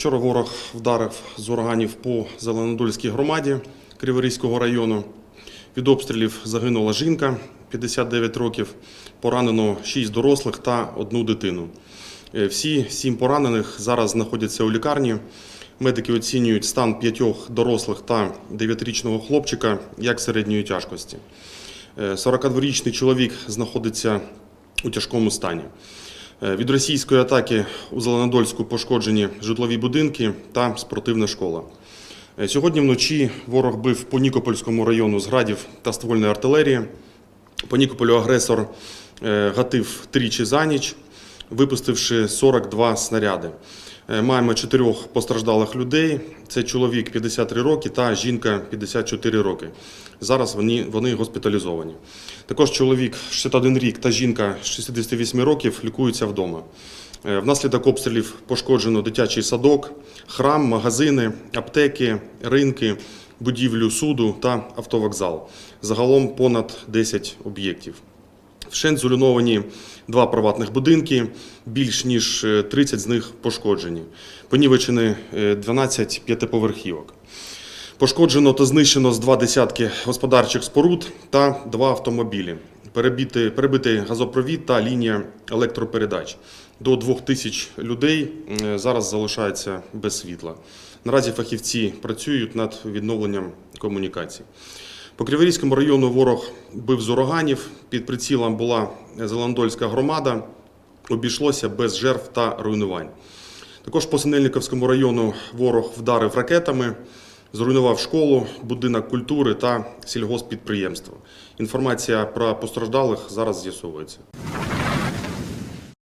Вчора ворог вдарив з ураганів по Зеленодольській громаді Криворізького району. Від обстрілів загинула жінка 59 років, поранено 6 дорослих та одну дитину. Е, Всі сім поранених зараз знаходяться у лікарні. Медики оцінюють стан п'ятьох дорослих та 9-річного хлопчика як середньої тяжкості. Е, 42-річний чоловік знаходиться у тяжкому стані. Е, Від російської атаки у Зеленодольську пошкоджені житлові будинки та спортивна школа. Е, Сьогодні вночі ворог бив по Нікопольському району з градів та ствольної артилерії. По Нікополю агресор е, гатив тричі за ніч, випустивши 42 снаряди. Е, Маємо чотирьох постраждалих людей. Це чоловік 53 роки та жінка 54 роки. Зараз вони, вони госпіталізовані. Також чоловік 61 рік та жінка 68 років лікуються вдома. Е, Внаслідок обстрілів пошкоджено дитячий садок, храм, магазини, аптеки, ринки, будівлю суду та автовокзал. Загалом понад 10 об'єктів. Вщент зруйновані два приватних будинки, більш ніж е, 30 з них пошкоджені. Понівечені е, 12 п'ятиповерхівок. Пошкоджено та знищено з два десятки господарчих споруд та два автомобілі. Перебити, перебитий газопровід та лінія електропередач. До двох тисяч людей е, зараз залишається без світла. Наразі фахівці працюють над відновленням комунікацій. По Криворізькому району ворог бив з ураганів. Під прицілом була Зеландольська громада. Обійшлося без жертв та руйнувань. Також по Синельниковському району ворог вдарив ракетами, зруйнував школу, будинок культури та сільгосппідприємство. Інформація про постраждалих зараз з'ясовується.